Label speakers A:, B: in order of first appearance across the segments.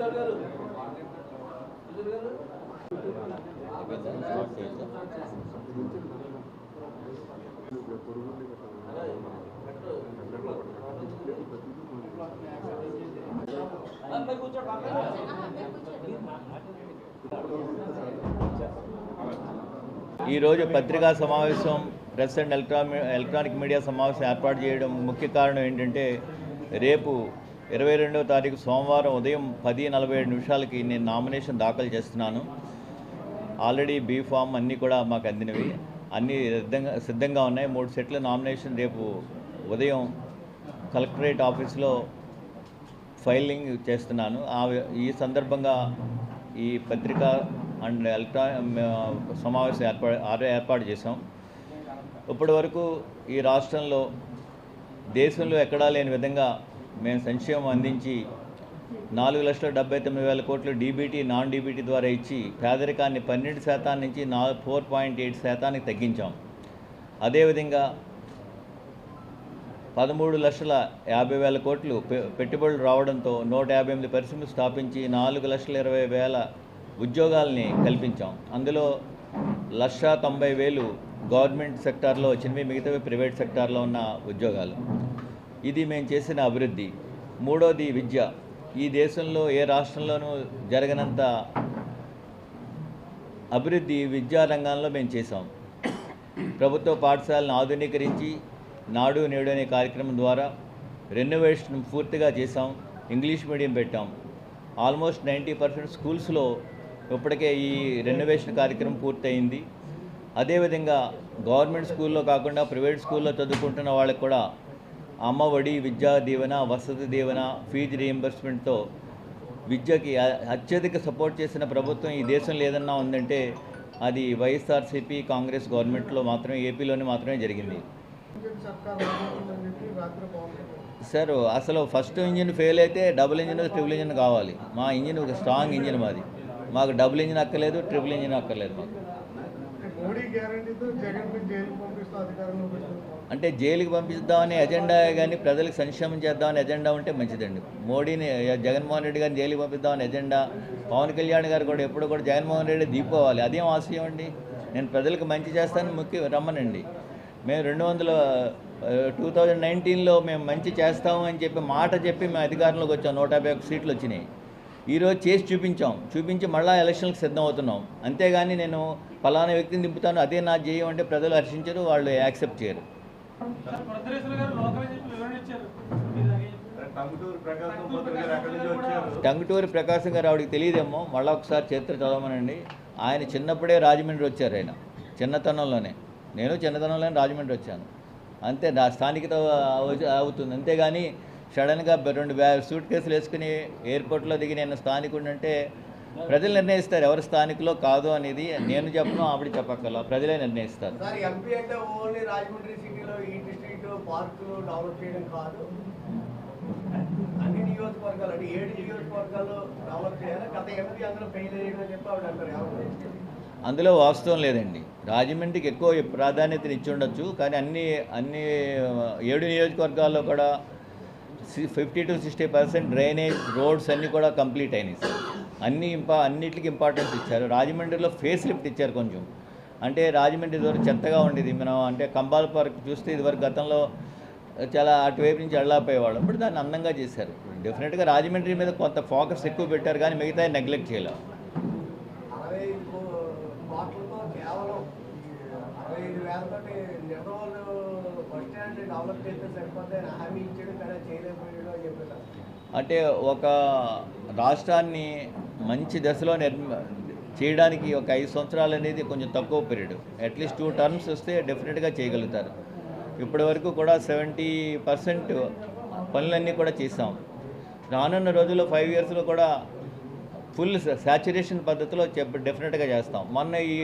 A: లేదు, గారు.
B: ఈరోజు పత్రికా సమావేశం ప్రెస్ అండ్ ఎలక్ట్రానిక్ మీడియా సమావేశం ఏర్పాటు చేయడం ముఖ్య కారణం ఏంటంటే రేపు ఇరవై రెండవ తారీఖు సోమవారం ఉదయం పది నలభై ఏడు నిమిషాలకి నేను నామినేషన్ దాఖలు చేస్తున్నాను. ఆల్రెడీ బీ ఫామ్ అన్నీ కూడా మాకు అందినవి. అన్నీ సిద్ధంగా సిద్ధంగా ఉన్నాయి. మూడు సెట్ల నామినేషన్ రేపు ఉదయం కలెక్టరేట్ ఆఫీస్లో ఫైలింగ్ చేస్తున్నాను. ఆ ఈ సందర్భంగా ఈ పత్రిక అండ్ ఎలక్ట్రా సమావేశం ఏర్పాటు ఏర్పాటు చేశాం. ఇప్పటి వరకు ఈ రాష్ట్రంలో దేశంలో ఎక్కడా లేని విధంగా మేము సంక్షేమం అందించి నాలుగు లక్షల డెబ్బై తొమ్మిది వేల కోట్లు డీబీటీ నాన్ డీబీటీ ద్వారా ఇచ్చి పేదరికాన్ని పన్నెండు శాతం నుంచి నా ఫోర్ పాయింట్ ఎయిట్ శాతానికి తగ్గించాం. అదేవిధంగా పదమూడు లక్షల యాభై వేల కోట్లు పెట్టుబడులు రావడంతో నూట యాభై ఎనిమిది పరిశ్రమలు స్థాపించి నాలుగు లక్షల ఇరవై వేల ఉద్యోగాల్ని కల్పించాం. అందులో లక్ష తొంభై వేలు గవర్నమెంట్ సెక్టార్లో వచ్చినవి మిగతావి ప్రైవేట్ సెక్టార్లో ఉన్న ఉద్యోగాలు. ఇది మేము చేసిన అభివృద్ధి. మూడోది విద్య. ఈ దేశంలో ఏ రాష్ట్రంలోనూ జరగనంత అభివృద్ధి విద్యా రంగంలో మేము చేసాం ప్రభుత్వ పాఠశాలను ఆధునీకరించి నాడు నేడు అనే కార్యక్రమం ద్వారా రెనోవేషన్ పూర్తిగా చేసాం ఇంగ్లీష్ మీడియం పెట్టాం. ఆల్మోస్ట్ నైంటీ పర్సెంట్ స్కూల్స్లో ఇప్పటికే ఈ రెనోవేషన్ కార్యక్రమం పూర్తయింది. అదేవిధంగా గవర్నమెంట్ స్కూల్లో కాకుండా ప్రైవేట్ స్కూల్లో చదువుకుంటున్న వాళ్ళకి కూడా అమ్మ ఒడి విద్యా దీవెన వసతి దీవెన ఫీజు రీఎంబర్స్మెంట్తో విద్యకి అత్యధిక సపోర్ట్ చేసిన ప్రభుత్వం ఈ దేశంలో ఏదన్నా ఉందంటే అది వైఎస్ఆర్సీపీ కాంగ్రెస్ గవర్నమెంట్లో మాత్రమే ఏపీలోనే మాత్రమే జరిగింది. సార్ అసలు ఫస్ట్ ఇంజిన్ ఫెయిల్ అయితే డబుల్ ఇంజిన్ ట్రిపుల్ ఇంజిన్ కావాలి. మా ఇంజిన్ ఒక స్ట్రాంగ్ ఇంజిన్ మాది. మాకు డబుల్ ఇంజిన్ అక్కర్లేదు ట్రిపుల్ ఇంజిన్ అక్కర్లేదు మాకు. అంటే జైలుకి పంపిద్దామనే ఎజెండా కానీ ప్రజలకు సంక్షేమం చేద్దామని ఎజెండా ఉంటే మంచిదండి. మోడీని జగన్మోహన్ రెడ్డి గారిని జైలుకి పంపిద్దామని ఎజెండా. పవన్ కళ్యాణ్ గారు కూడా ఎప్పుడు కూడా జగన్మోహన్ రెడ్డి దీపోవాలి. అదేం ఆశయం అండి? నేను ప్రజలకు మంచి చేస్తాను ముఖ్య రమ్మనండి. మేము రెండు వందల టూ థౌజండ్ నైన్టీన్లో మేము మంచి చేస్తాము అని చెప్పి మాట చెప్పి మేము అధికారంలోకి వచ్చాం. నూట యాభై సీట్లు వచ్చినాయి. ఈరోజు చేసి చూపించాం. చూపించి మళ్ళీ ఎలక్షన్కి సిద్ధం అవుతున్నాం అంతేగాని నేను ఫలానా వ్యక్తిని దింపుతాను అదే నా జేయం అంటే ప్రజలు హర్షించరు వాళ్ళు యాక్సెప్ట్ చేయరు.
C: టంగుటూరు ప్రకాశం గారు అక్కడి నుంచి వచ్చారు?
B: టంగుటూరి ప్రకాశం గారు ఆవిడకి తెలియదేమో మళ్ళీ ఒకసారి చరిత్ర చదవమనండి. ఆయన చిన్నప్పుడే రాజమండ్రి వచ్చారు ఆయన చిన్నతనంలోనే. నేను చిన్నతనంలోనే రాజమండ్రి వచ్చాను. అంతే నా స్థానికత అవు- అవుతుంది. అంతేగాని సడన్గా రెండు బ్యా సూట్ కేసులు వేసుకుని ఎయిర్పోర్ట్లో దిగి నేను స్థానికుడిని అంటే ప్రజలు నిర్ణయిస్తారు. ఎవరు స్థానికులో కాదు అనేది నేను చెప్పను ఆవిడ చెప్పక్కల ప్రజలే నిర్ణయిస్తారు. అందులో వాస్తవం లేదండి. రాజమండ్రికి ఎక్కువ ప్రాధాన్యతని ఇచ్చి ఉండొచ్చు. కానీ అన్ని అన్ని ఏడు నియోజకవర్గాల్లో కూడా fifty to sixty percent drainage roads అన్నీ కూడా కంప్లీట్ అయినాయి సార్. అన్ని ఇంపా అన్నిటికీ ఇంపార్టెన్స్ ఇచ్చారు. రాజమండ్రిలో ఫేస్ లిఫ్ట్ ఇచ్చారు కొంచెం. అంటే రాజమండ్రి ఇదివరకు చెత్తగా ఉండేది. మనం అంటే కంబాల పార్క్ చూస్తే ఇదివరకు గతంలో చాలా అటువైపు నుంచి వెళ్ళకపోయేవాళ్ళం ఇప్పుడు దాన్ని అందంగా చేశారు. డెఫినెట్గా రాజమండ్రి మీద కొంత ఫోకస్ ఎక్కువ పెట్టారు కానీ మిగతా నెగ్లెక్ట్ చేయలేదు అంటే ఒక రాష్ట్రాన్ని మంచి దశలో నిర్మ చేయడానికి ఒక ఐదు సంవత్సరాలు అనేది కొంచెం తక్కువ పీరియడ్. అట్లీస్ట్ టూ టర్మ్స్ వస్తే డెఫినెట్గా చేయగలుగుతారు. ఇప్పటి వరకు కూడా సెవెంటీ పర్సెంట్ పనులన్నీ కూడా చేసాం రానున్న రోజుల్లో ఫైవ్ ఇయర్స్లో కూడా ఫుల్ సాచురేషన్ పద్ధతిలో చెప్ డెఫినెట్గా చేస్తాం. మొన్న ఈ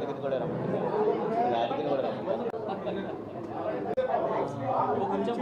B: యాదగిరి కూడా రమ్మంటారు. యాదగిరి కూడా రమ్మంటారు
D: కొంచెం